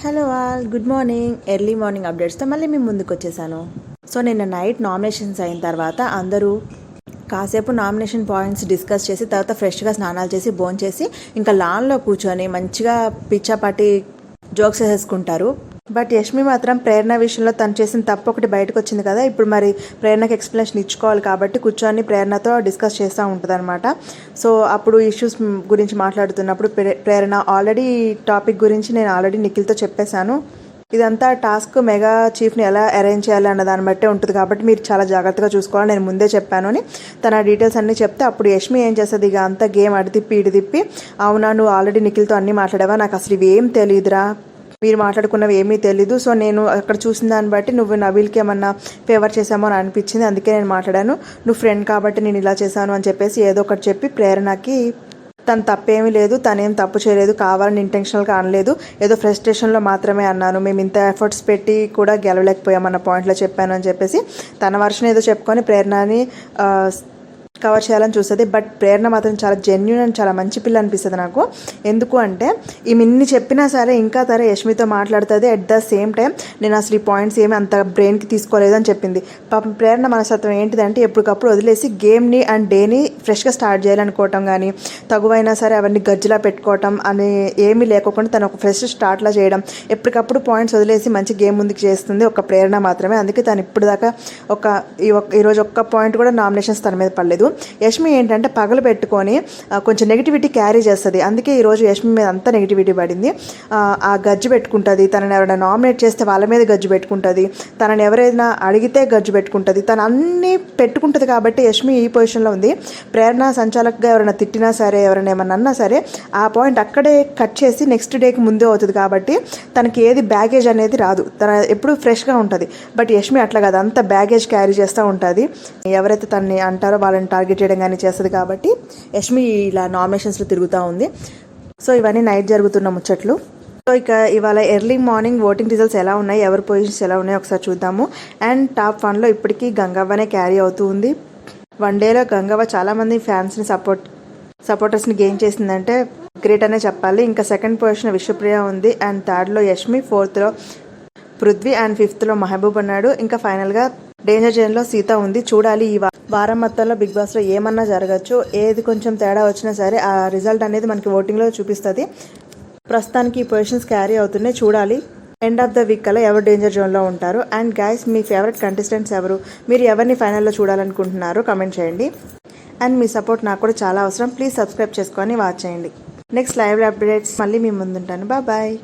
Hello all good morning early morning అప్డేట్స్తో మళ్ళీ మేము ముందుకు వచ్చేసాను. సో నిన్న నైట్ నామినేషన్స్ అయిన తర్వాత అందరూ కాసేపు నామినేషన్ పాయింట్స్ డిస్కస్ చేసి తర్వాత ఫ్రెష్గా స్నానాలు చేసి భోంచేసి చేసి ఇంకా లాన్లో కూర్చొని మంచిగా పిచ్చాపాటి జోక్స్ వేసేసుకుంటారు. బట్ యష్మి మాత్రం ప్రేరణ విషయంలో తను చేసిన తప్పు ఒకటి బయటకు వచ్చింది కదా. ఇప్పుడు మరి ప్రేరణకి ఎక్స్ప్లెనేషన్ ఇచ్చుకోవాలి కాబట్టి కూర్చొని ప్రేరణతో డిస్కస్ చేస్తూ ఉంటుంది అనమాట సో అప్పుడు ఇష్యూస్ గురించి మాట్లాడుతున్నప్పుడు ప్రే- ప్రేరణ ఆల్రెడీ టాపిక్ గురించి నేను ఆల్రెడీ నిఖిల్తో చెప్పేశాను. ఇదంతా టాస్క్ మెగా చీఫ్ని ఎలా అరేంజ్ చేయాలి అన్న దాన్ని బట్టే ఉంటుంది కాబట్టి మీరు చాలా జాగ్రత్తగా చూసుకోవాలి. నేను ముందే చెప్పాను అని తన డీటెయిల్స్ అన్నీ చెప్తే అప్పుడు యష్మి ఏం చేస్తుంది? ఇక అంతా గేమ్ అడి తిప్పి ఇడి తిప్పి అవునా నువ్వు ఆల్రెడీ నిఖిల్తో అన్నీ మాట్లాడావా? నాకు అసలు ఇవి ఏం తెలియదురా. మీరు మాట్లాడుకున్నవి ఏమీ తెలీదు. సో నేను అక్కడ చూసిన దాన్ని బట్టి నువ్వు నవీల్కి ఏమన్నా ఫేవర్ చేశామో అని అనిపించింది. అందుకే నేను మాట్లాడాను. నువ్వు ఫ్రెండ్ కాబట్టి నేను ఇలా చేశాను అని చెప్పేసి ఏదో ఒకటి చెప్పి ప్రేరణకి తను తప్పేమీ లేదు తనేం తప్పు చేయలేదు కావాలని ఇంటెన్షనల్గా అనలేదు. ఏదో ఫ్రస్ట్రేషన్లో మాత్రమే అన్నాను. మేము ఇంత ఎఫర్ట్స్ పెట్టి కూడా గెలవలేకపోయామన్న పాయింట్లో చెప్పాను అని చెప్పేసి తన వర్షన్ ఏదో చెప్పుకొని ప్రేరణని కవర్ చేయాలని చూస్తుంది. బట్ ప్రేరణ మాత్రం చాలా జెన్యున్ అండ్ చాలా మంచి పిల్ల అనిపిస్తుంది నాకు. ఎందుకు అంటే ఈమె ఇన్ని చెప్పినా సరే ఇంకా తర యష్మితో మాట్లాడుతుంది. అట్ ద సేమ్ టైం నేను అసలు ఈ పాయింట్స్ ఏమి అంత బ్రెయిన్కి తీసుకోలేదు అని చెప్పింది. పాపం ప్రేరణ మనస్తత్వం ఏంటిదంటే ఎప్పటికప్పుడు వదిలేసి గేమ్ని అండ్ డేని ఫ్రెష్గా స్టార్ట్ చేయాలనుకోవటం కానీ తగువైనా సరే అవన్నీ గజ్జిలా పెట్టుకోవటం అని ఏమీ లేకోకుండా తను ఒక ఫ్రెష్ స్టార్ట్లా చేయడం ఎప్పటికప్పుడు పాయింట్స్ వదిలేసి మంచి గేమ్ ముందుకు చేస్తుంది ఒక ప్రేరణ మాత్రమే. అందుకే తను ఇప్పుడు దాకా ఒక ఈ ఒక్క ఈరోజు ఒక్క పాయింట్ కూడా నామినేషన్స్ తన మీద పడలేదు. యష్మి ఏంటంటే పగలు పెట్టుకొని కొంచెం నెగిటివిటీ క్యారీ చేస్తుంది. అందుకే ఈరోజు యష్మి మీద అంతా నెగిటివిటీ పడింది. ఆ, గజ్జి గజ్జు పెట్టుకుంటుంది. తనని ఎవరైనా నామినేట్ చేస్తే వాళ్ళ మీద గజ్జు పెట్టుకుంటుంది. తనని ఎవరైనా అడిగితే గజ్జు పెట్టుకుంటుంది. తను అన్నీ పెట్టుకుంటుంది కాబట్టి యష్మి ఈ పొజిషన్లో ఉంది. ప్రేరణ సంచాలకుగా ఎవరైనా తిట్టినా సరే ఎవరైనా ఏమన్నా అన్నా సరే ఆ పాయింట్ అక్కడే కట్ చేసి నెక్స్ట్ డేకి ముందే అవుతుంది కాబట్టి తనకి ఏది బ్యాగేజ్ అనేది రాదు. తన ఎప్పుడు ఫ్రెష్గా ఉంటుంది. బట్ యష్మి అట్లా కాదు. అంత బ్యాగేజ్ క్యారీ చేస్తూ ఉంటుంది. ఎవరైతే తనని అంటారో వాళ్ళని టార్గెట్ చేయడం కానీ చేస్తుంది కాబట్టి యష్మి ఇలా నామినేషన్స్లో తిరుగుతూ ఉంది. సో ఇవన్నీ నైట్ జరుగుతున్న ముచ్చట్లు. సో ఇక ఇవాళ ఎర్లీ మార్నింగ్ ఓటింగ్ రిజల్ట్స్ ఎలా ఉన్నాయి ఎవరి పొజిషన్స్ ఎలా ఉన్నాయో ఒకసారి చూద్దాము. అండ్ టాప్ వన్లో ఇప్పటికీ గంగవ్వనే క్యారీ అవుతూ ఉంది. వన్ డేలో గంగవ్వ చాలామంది ఫ్యాన్స్ని సపోర్ట్ సపోర్టర్స్ని గెయిన్ చేసిందంటే గ్రేట్ అనే చెప్పాలి. ఇంకా సెకండ్ పొజిషన్ విశ్వప్రియ ఉంది. అండ్ థర్డ్లో యష్మి ఫోర్త్లో పృథ్వీ అండ్ ఫిఫ్త్లో మహబూబ్ ఉన్నాడు ఇంకా ఫైనల్గా డేంజర్ జోన్లో సీత ఉంది. చూడాలి ఈ వా- వారం మొత్తంలో బిగ్ బాస్లో ఏమన్నా జరగచ్చు ఏది కొంచెం తేడా వచ్చినా సరే ఆ రిజల్ట్ అనేది మనకి ఓటింగ్లో చూపిస్తుంది. ప్రస్తుతానికి ఈ పొజిషన్స్ క్యారీ అవుతున్నాయి. చూడాలి. ఎండ్ ఆఫ్ ద వీక్ కల్లా ఎవరు డేంజర్ జోన్లో ఉంటారు. అండ్ గైస్ మీ ఫేవరెట్ కంటెస్టెంట్స్ ఎవరు? మీరు ఎవరిని ఫైనల్లో చూడాలనుకుంటున్నారు? కమెంట్ చేయండి. అండ్ మీ సపోర్ట్ నాకు కూడా చాలా అవసరం. ప్లీజ్ సబ్స్క్రైబ్ చేసుకొని వాచ్ చేయండి. నెక్స్ట్ లైవ్ అప్డేట్స్ మళ్ళీ మీ ముందుంటాను. బాయ్.